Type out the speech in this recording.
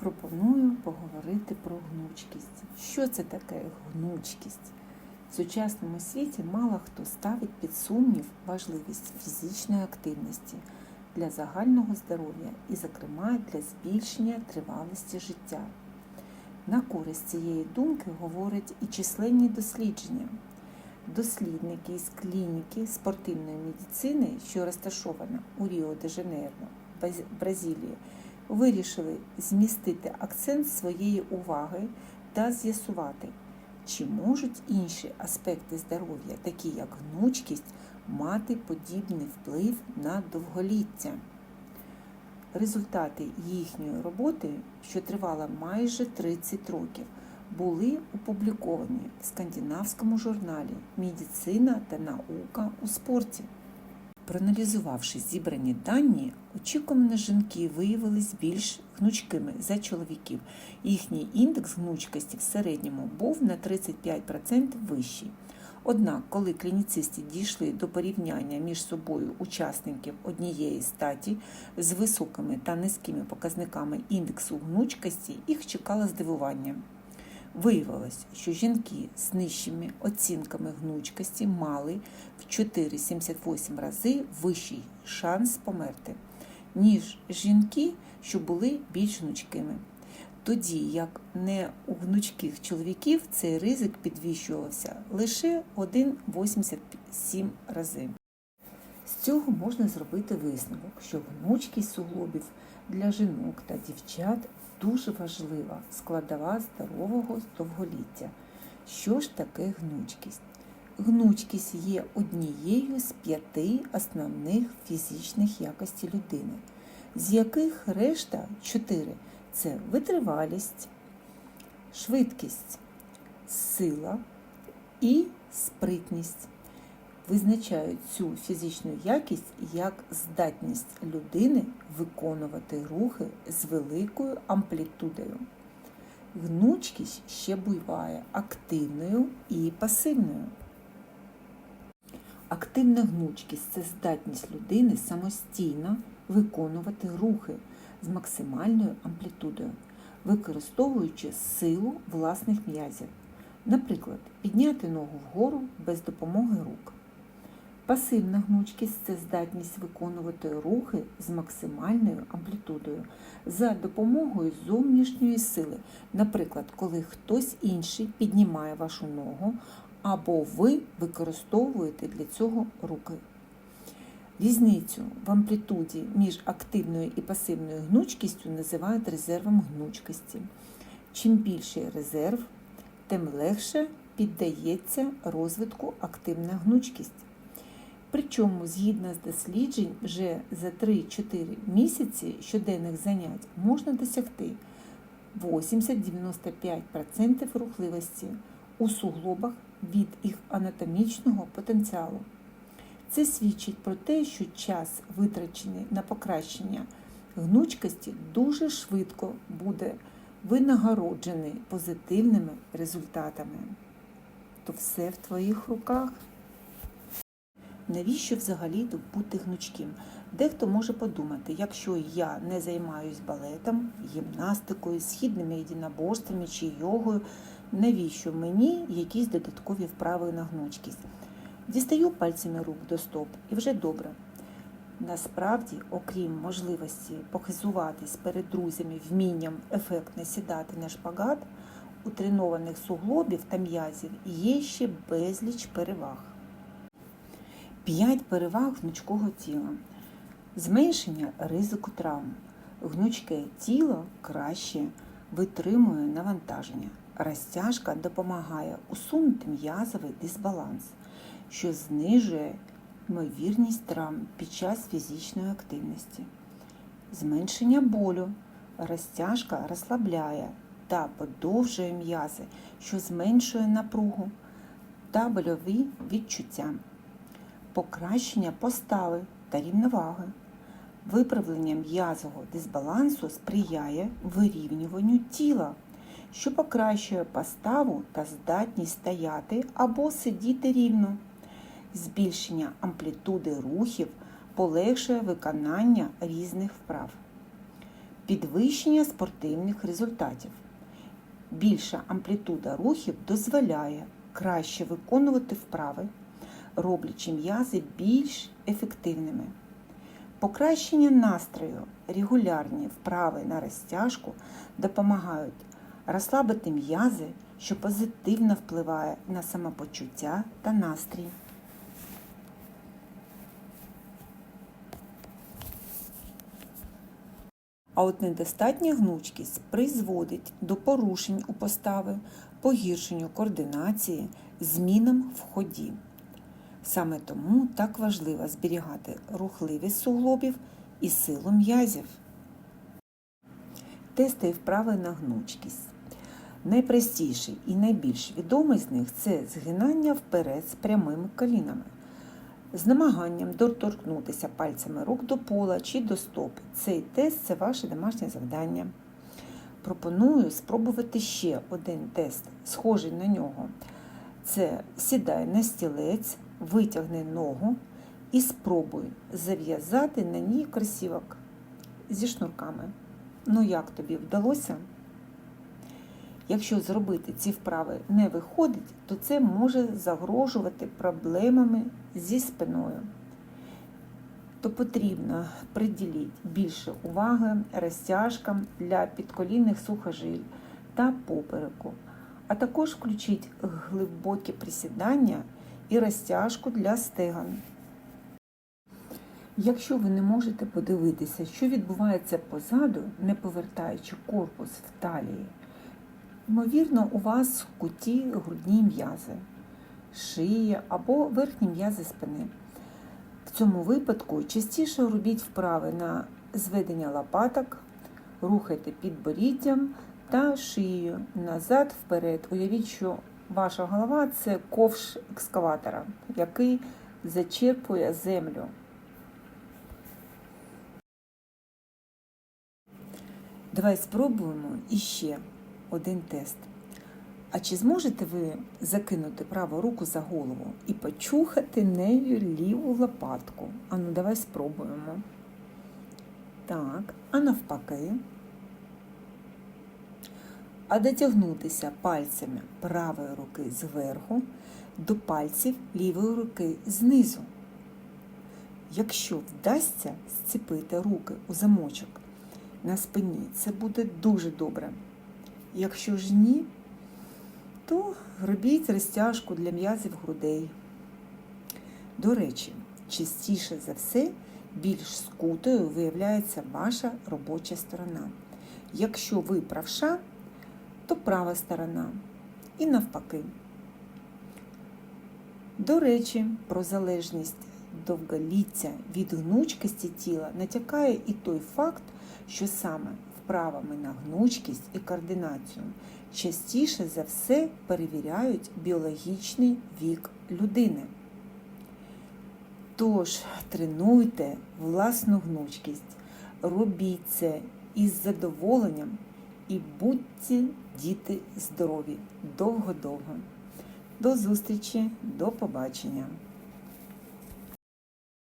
пропоную поговорити про гнучкість. Що це таке гнучкість? В сучасному світі мало хто ставить під сумнів важливість фізичної активності для загального здоров'я і, зокрема, для збільшення тривалості життя. На користь цієї думки говорять і численні дослідження. Дослідники із клініки спортивної медицини, що розташована у Ріо де Жанейро, Бразилії, вирішили змістити акцент своєї уваги та з'ясувати, чи можуть інші аспекти здоров'я, такі як гнучкість, мати подібний вплив на довголіття. Результати їхньої роботи, що тривала майже 30 років, були опубліковані в скандинавському журналі Медицина та наука у спорті. Проаналізувавши зібрані дані, очікувано жінки виявились більш гнучкими за чоловіків. Їхній індекс гнучкості в середньому був на 35% вищий. Однак, коли клініцисти дійшли до порівняння між собою учасників однієї статі з високими та низькими показниками індексу гнучкості, їх чекало здивування. Виявилось, що жінки з нижчими оцінками гнучкості мали в 4,78 рази вищий шанс померти, ніж жінки, що були більш гнучкими. Тоді як не у гнучких чоловіків цей ризик підвищувався лише 1,87 рази. З цього можна зробити висновок, що гнучкість суглобів для жінок та дівчат дуже важлива складова здорового довголіття. Що ж таке гнучкість? Гнучкість є однією з п'яти основних фізичних якостей людини, з яких решта чотири це витривалість, швидкість, сила і спритність. Визначають цю фізичну якість як здатність людини виконувати рухи з великою амплітудою. Гнучкість ще буває активною і пасивною. Активна гнучкість це здатність людини самостійно виконувати рухи з максимальною амплітудою, використовуючи силу власних м'язів. Наприклад, підняти ногу вгору без допомоги рук. Пасивна гнучкість це здатність виконувати рухи з максимальною амплітудою за допомогою зовнішньої сили. Наприклад, коли хтось інший піднімає вашу ногу, або ви використовуєте для цього руки. Різницю в амплітуді між активною і пасивною гнучкістю називають резервом гнучкості. Чим більший резерв, тим легше піддається розвитку активна гнучкість. Причому, згідно з досліджень, вже за 3-4 місяці щоденних занять можна досягти 80-95% рухливості у суглобах від їх анатомічного потенціалу. Це свідчить про те, що час, витрачений на покращення гнучкості, дуже швидко буде винагороджений позитивними результатами. То все в твоїх руках. Навіщо взагалі тут бути гнучким? Дехто може подумати, якщо я не займаюсь балетом, гімнастикою, східними єдиноборствами чи йогою, навіщо мені якісь додаткові вправи на гнучкість? Дістаю пальцями рук до стоп і вже добре. Насправді, окрім можливості похизуватись перед друзями вмінням ефектно сідати на шпагат, у тренованих суглобів та м'язів є ще безліч переваг. П'ять переваг гнучкого тіла. Зменшення ризику травм. Гнучке тіло краще витримує навантаження. Розтяжка допомагає усунути м'язовий дисбаланс, що знижує ймовірність травм під час фізичної активності. Зменшення болю. Розтяжка розслабляє та подовжує м'язи, що зменшує напругу та больові відчуття покращення постави та рівноваги. Виправлення м'язового дисбалансу сприяє вирівнюванню тіла, що покращує поставу та здатність стояти або сидіти рівно. Збільшення амплітуди рухів полегшує виконання різних вправ. підвищення спортивних результатів. Більша амплітуда рухів дозволяє краще виконувати вправи, роблячи м'язи більш ефективними. Покращення настрою, регулярні вправи на розтяжку допомагають розслабити м'язи, що позитивно впливає на самопочуття та настрій. А от недостатня гнучкість призводить до порушень у постави, погіршенню координації, змінам в ході. Саме тому так важливо зберігати рухливість суглобів і силу м'язів. Тести вправи на гнучкість. Найпростіший і найбільш відомий з них це згинання вперед з прямими колінами, з намаганням доторкнутися пальцями рук до пола чи до стоп. Цей тест це ваше домашнє завдання. Пропоную спробувати ще один тест, схожий на нього. Це сідай на стілець, витягни ногу і спробуй зав'язати на ній кросівок зі шнурками. Ну, як тобі вдалося? Якщо зробити ці вправи не виходить, то це може загрожувати проблемами зі спиною. То потрібно приділити більше уваги розтяжкам для підколінних сухожиль та попереку, а також включіть глибокі присідання і розтяжку для стегон. Якщо ви не можете подивитися, що відбувається позаду, не повертаючи корпус в талії, ймовірно, у вас в куті грудні м'язи, шиї або верхні м'язи спини. В цьому випадку частіше робіть вправи на зведення лопаток, рухайте підборіддям та шиєю назад вперед. Уявіть, що ваша голова це ковш екскаватора, який зачерпує землю. Давай спробуємо іще один тест. А чи зможете ви закинути праву руку за голову і почухати нею ліву лопатку? Ану, давай спробуємо. Так, а навпаки. А дотягнутися пальцями правої руки зверху до пальців лівої руки знизу. Якщо вдасться зціпити руки у замочок на спині, це буде дуже добре. Якщо ж ні, то робіть розтяжку для м'язів грудей. До речі, частіше за все більш скутою виявляється ваша робоча сторона. Якщо ви правша, то права сторона. І навпаки. До речі, про залежність довголіття від гнучкості тіла натякає і той факт, що саме вправами на гнучкість і координацію частіше за все перевіряють біологічний вік людини. Тож тренуйте власну гнучкість, робіть це із задоволенням і будьте діти здорові довго-довго. До зустрічі, до побачення!